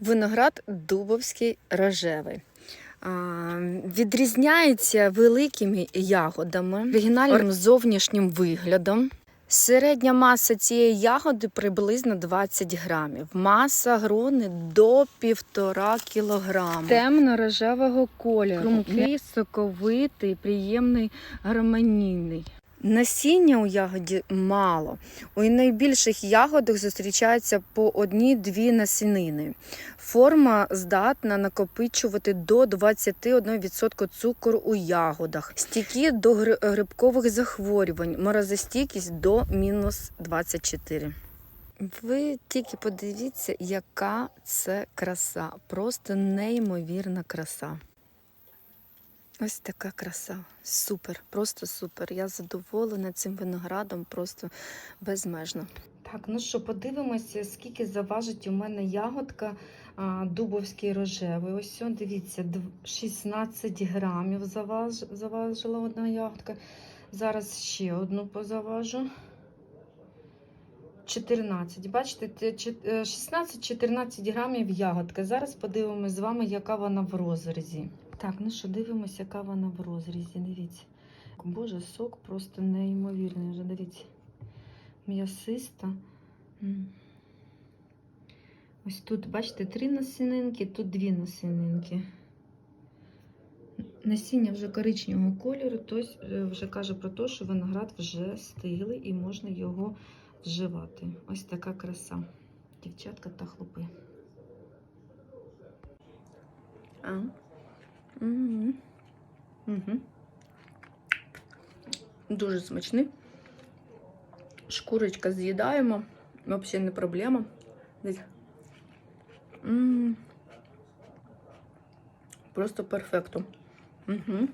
Виноград дубовський рожевий. Відрізняється великими ягодами, оригінальним зовнішнім виглядом. Середня маса цієї ягоди приблизно 20 грамів. Маса грони до 1,5 кілограма. Темно-рожевого кольору. Хрумкий, соковитий, приємний, гармонійний. Насіння у ягоді мало. У найбільших ягодах зустрічається по одній-дві насінини. Форма здатна накопичувати до 21% цукру у ягодах, стійкі до грибкових захворювань, морозостійкість до мінус 24. Ви тільки подивіться, яка це краса. Просто неймовірна краса. Ось така краса. Супер, просто супер. Я задоволена цим виноградом, просто безмежно. Так, ну що, подивимося, скільки заважить у мене ягодка а, дубовський рожевий. Ось о, дивіться, 16 грамів заваж, заважила одна ягодка. Зараз ще одну позаважу. 14. Бачите, те- е, 16-14 грамів ягодка. Зараз подивимось з вами, яка вона в розрізі. Так, ну що, дивимося, яка вона в розрізі. Дивіться. Боже, сок просто неймовірний. Вже дивіться. М'ясиста. Ось тут, бачите, три насінинки, тут дві насінинки. Насіння вже коричневого кольору, тобто вже каже про те, що виноград вже стиглий і можна його вживати. Ось така краса. Дівчатка та хлопи. А. Угу. Дуже смачний. Шкурочка з'їдаємо. Взагалі не проблема. Просто перфекто. Угу.